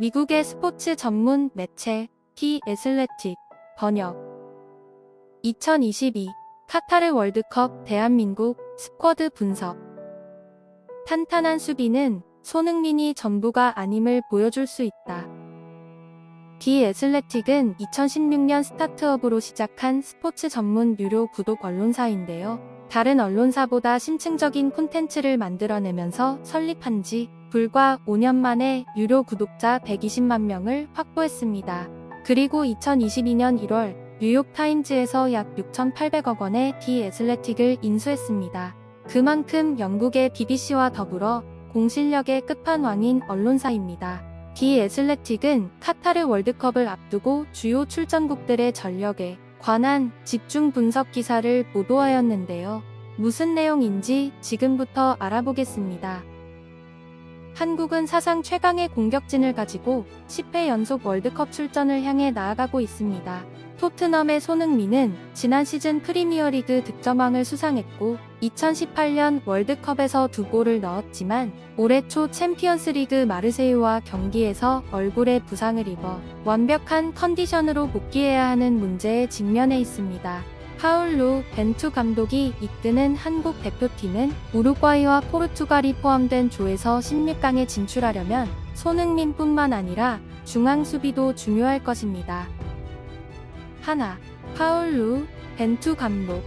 미국의 스포츠 전문 매체 티 애슬레틱 번역 2022 카타르 월드컵 대한민국 스쿼드 분석 탄탄한 수비는 손흥민이 전부가 아님을 보여줄 수 있다. 디 애슬레틱은 2016년 스타트업으로 시작한 스포츠 전문 유료 구독 언론사인데요. 다른 언론사보다 심층적인 콘텐츠를 만들어내면서 설립한 지 불과 5년 만에 유료 구독자 120만 명을 확보했습니다. 그리고 2022년 1월 뉴욕타임즈에서 약 6,800억 원의 디 애슬레틱을 인수했습니다. 그만큼 영국의 BBC와 더불어 공실력의 끝판왕인 언론사입니다. 디 애슬레틱은 카타르 월드컵을 앞두고 주요 출전국들의 전력에 관한 집중 분석 기사를 보도하였는데요. 무슨 내용인지 지금부터 알아보겠습니다. 한국은 사상 최강의 공격진을 가지고 10회 연속 월드컵 출전을 향해 나아가고 있습니다. 토트넘의 손흥민은 지난 시즌 프리미어리그 득점왕을 수상했고 2018년 월드컵에서 두 골을 넣었지만 올해 초 챔피언스리그 마르세유와 경기에서 얼굴에 부상을 입어 완벽한 컨디션으로 복귀해야 하는 문제에 직면해 있습니다. 파울루 벤투 감독이 이끄는 한국 대표팀은 우루과이와 포르투갈이 포함된 조에서 16강에 진출하려면 손흥민뿐만 아니라 중앙 수비도 중요할 것입니다. 하나, 파울루 벤투 감독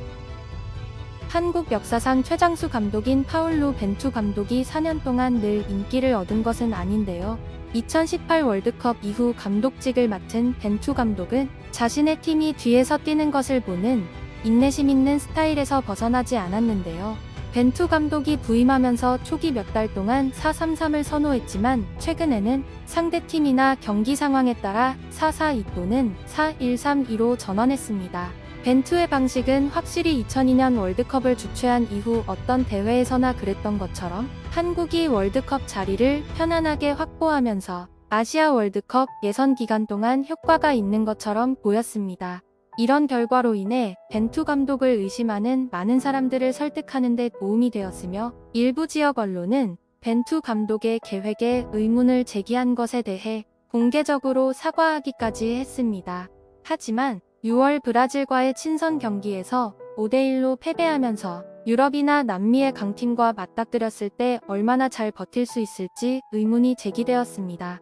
한국 역사상 최장수 감독인 파울루 벤투 감독이 4년 동안 늘 인기를 얻은 것은 아닌데요. 2018 월드컵 이후 감독직을 맡은 벤투 감독은 자신의 팀이 뒤에서 뛰는 것을 보는 인내심 있는 스타일에서 벗어나지 않았는데요. 벤투 감독이 부임하면서 초기 몇 달 동안 4-3-3을 선호했지만 최근에는 상대팀이나 경기 상황에 따라 4-4-2 또는 4-1-3-2로 전환했습니다. 벤투의 방식은 확실히 2002년 월드컵을 주최한 이후 어떤 대회에서나 그랬던 것처럼 한국이 월드컵 자리를 편안하게 확보하면서 아시아 월드컵 예선 기간 동안 효과가 있는 것처럼 보였습니다. 이런 결과로 인해 벤투 감독을 의심하는 많은 사람들을 설득하는 데 도움이 되었으며 일부 지역 언론은 벤투 감독의 계획에 의문을 제기한 것에 대해 공개적으로 사과하기까지 했습니다. 하지만 6월 브라질과의 친선 경기에서 5대1로 패배하면서 유럽이나 남미의 강팀과 맞닥뜨렸을 때 얼마나 잘 버틸 수 있을지 의문이 제기되었습니다.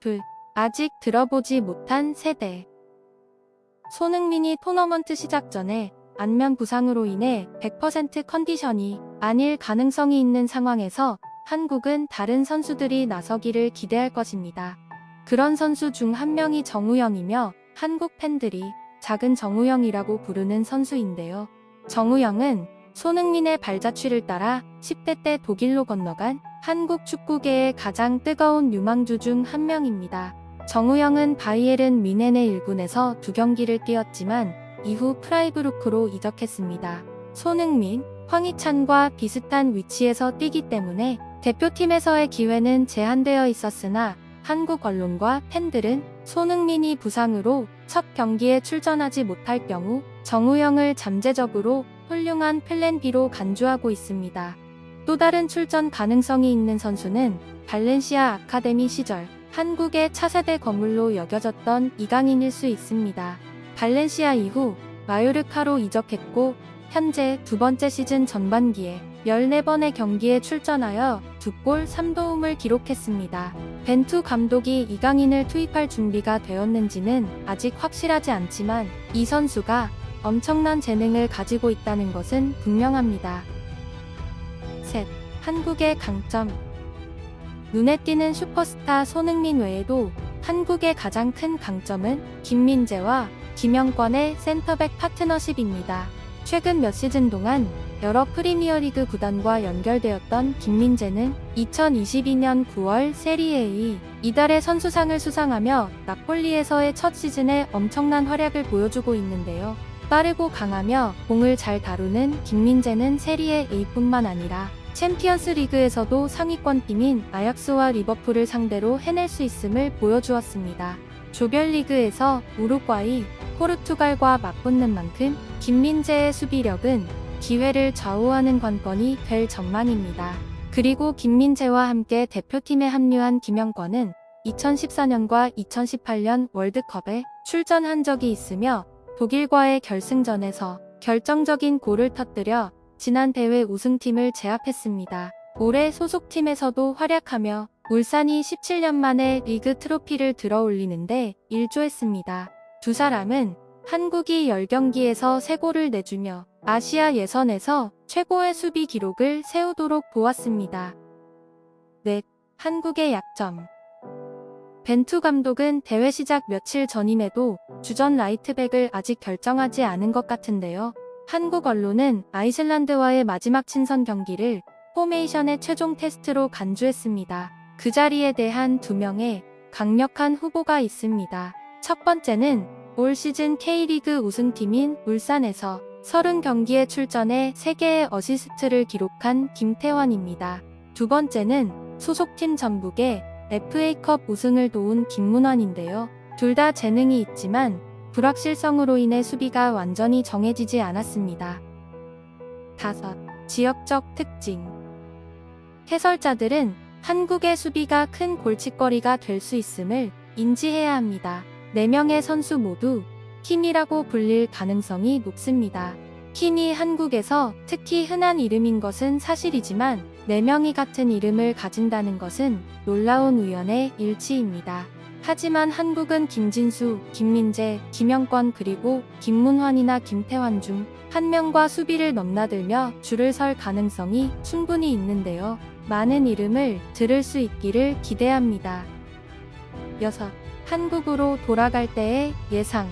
둘, 아직 들어보지 못한 세대. 손흥민이 토너먼트 시작 전에 안면 부상으로 인해 100% 컨디션이 아닐 가능성이 있는 상황에서 한국은 다른 선수들이 나서기를 기대할 것입니다. 그런 선수 중 한 명이 정우영이며 한국 팬들이 작은 정우영이라고 부르는 선수인데요. 정우영은 손흥민의 발자취를 따라 10대 때 독일로 건너간 한국 축구계의 가장 뜨거운 유망주 중 한 명입니다. 정우영은 바이에른 미넨의 1군에서 두 경기를 뛰었지만 이후 프라이브루크로 이적했습니다. 손흥민, 황희찬과 비슷한 위치에서 뛰기 때문에 대표팀에서의 기회는 제한되어 있었으나 한국 언론과 팬들은 손흥민이 부상으로 첫 경기에 출전하지 못할 경우 정우영을 잠재적으로 훌륭한 플랜 B로 간주하고 있습니다. 또 다른 출전 가능성이 있는 선수는 발렌시아 아카데미 시절 한국의 차세대 거물로 여겨졌던 이강인일 수 있습니다. 발렌시아 이후 마요르카로 이적했고 현재 두 번째 시즌 전반기에 14번의 경기에 출전하여 2골 3도움을 기록했습니다. 벤투 감독이 이강인을 투입할 준비가 되었는지는 아직 확실하지 않지만 이 선수가 엄청난 재능을 가지고 있다는 것은 분명합니다. 셋. 한국의 강점 눈에 띄는 슈퍼스타 손흥민 외에도 한국의 가장 큰 강점은 김민재와 김영권의 센터백 파트너십입니다. 최근 몇 시즌 동안 여러 프리미어리그 구단과 연결되었던 김민재는 2022년 9월 세리에 이달의 선수상을 수상하며 나폴리에서의 첫 시즌에 엄청난 활약을 보여주고 있는데요. 빠르고 강하며 공을 잘 다루는 김민재는 세리에 A뿐만 아니라 챔피언스 리그에서도 상위권 팀인 아약스와 리버풀을 상대로 해낼 수 있음을 보여주었습니다. 조별리그에서 우루과이, 포르투갈과 맞붙는 만큼 김민재의 수비력은 기회를 좌우하는 관건이 될 전망입니다. 그리고 김민재와 함께 대표팀에 합류한 김영권은 2014년과 2018년 월드컵에 출전한 적이 있으며 독일과의 결승전에서 결정적인 골을 터뜨려 지난 대회 우승팀을 제압했습니다. 올해 소속팀에서도 활약하며 울산이 17년 만에 리그 트로피를 들어 올리는데 일조했습니다. 두 사람은 한국이 10경기에서 3골을 내주며 아시아 예선에서 최고의 수비 기록을 세우도록 도왔습니다. 넷, 한국의 약점. 벤투 감독은 대회 시작 며칠 전임에도 주전 라이트백을 아직 결정하지 않은 것 같은데요. 한국 언론은 아이슬란드와의 마지막 친선 경기를 포메이션의 최종 테스트로 간주했습니다. 그 자리에 대한 두 명의 강력한 후보가 있습니다. 첫 번째는 올 시즌 K리그 우승팀인 울산에서 30경기에 출전해 3개의 어시스트를 기록한 김태환입니다. 두 번째는 소속팀 전북의 FA컵 우승을 도운 김문환인데요. 둘 다 재능이 있지만 불확실성으로 인해 수비가 완전히 정해지지 않았습니다. 다섯, 지역적 특징. 해설자들은 한국의 수비가 큰 골칫거리가 될 수 있음을 인지해야 합니다. 4명의 선수 모두 킴이라고 불릴 가능성이 높습니다. 킴이 한국에서 특히 흔한 이름인 것은 사실이지만 4명이 같은 이름을 가진다는 것은 놀라운 우연의 일치입니다. 하지만 한국은 김진수, 김민재, 김영권 그리고 김문환이나 김태환 중 한 명과 수비를 넘나들며 줄을 설 가능성이 충분히 있는데요. 많은 이름을 들을 수 있기를 기대합니다. 6. 한국으로 돌아갈 때의 예상.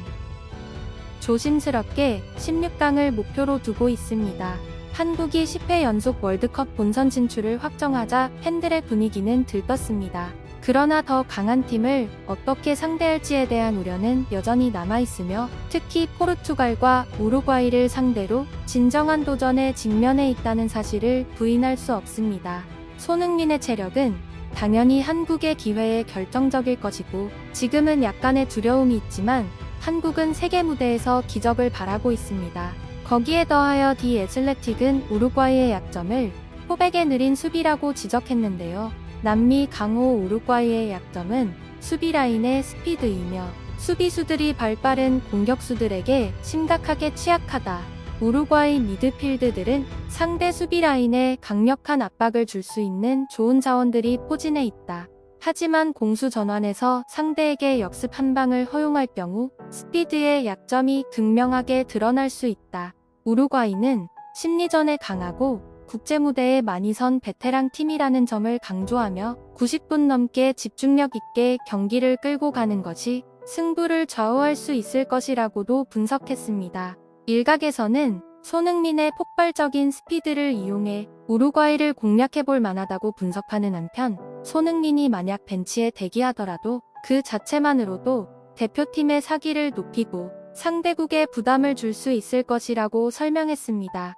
조심스럽게 16강을 목표로 두고 있습니다. 한국이 10회 연속 월드컵 본선 진출을 확정하자 팬들의 분위기는 들떴습니다. 그러나 더 강한 팀을 어떻게 상대할지에 대한 우려는 여전히 남아있으며 특히 포르투갈과 우루과이를 상대로 진정한 도전에 직면해 있다는 사실을 부인할 수 없습니다. 손흥민의 체력은 당연히 한국의 기회에 결정적일 것이고 지금은 약간의 두려움이 있지만 한국은 세계 무대에서 기적을 바라고 있습니다. 거기에 더하여 디 애슬레틱은 우루과이의 약점을 포백의 느린 수비라고 지적했는데요. 남미 강호 우루과이의 약점은 수비 라인의 스피드이며 수비수들이 발빠른 공격수들에게 심각하게 취약하다. 우루과이 미드필드들은 상대 수비 라인에 강력한 압박을 줄 수 있는 좋은 자원들이 포진해 있다. 하지만 공수 전환에서 상대에게 역습 한 방을 허용할 경우 스피드의 약점이 극명하게 드러날 수 있다. 우루과이는 심리전에 강하고 국제 무대에 많이 선 베테랑 팀이라는 점을 강조하며 90분 넘게 집중력 있게 경기를 끌고 가는 것이 승부를 좌우할 수 있을 것이라고도 분석했습니다. 일각에서는 손흥민의 폭발적인 스피드를 이용해 우루과이를 공략해볼 만하다고 분석하는 한편 손흥민이 만약 벤치에 대기하더라도 그 자체만으로도 대표팀의 사기를 높이고 상대국에 부담을 줄 수 있을 것이라고 설명했습니다.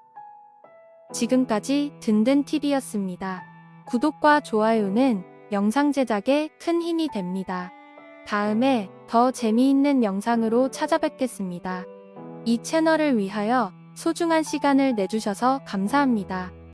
지금까지 든든TV였습니다. 구독과 좋아요는 영상 제작에 큰 힘이 됩니다. 다음에 더 재미있는 영상으로 찾아뵙겠습니다. 이 채널을 위하여 소중한 시간을 내주셔서 감사합니다.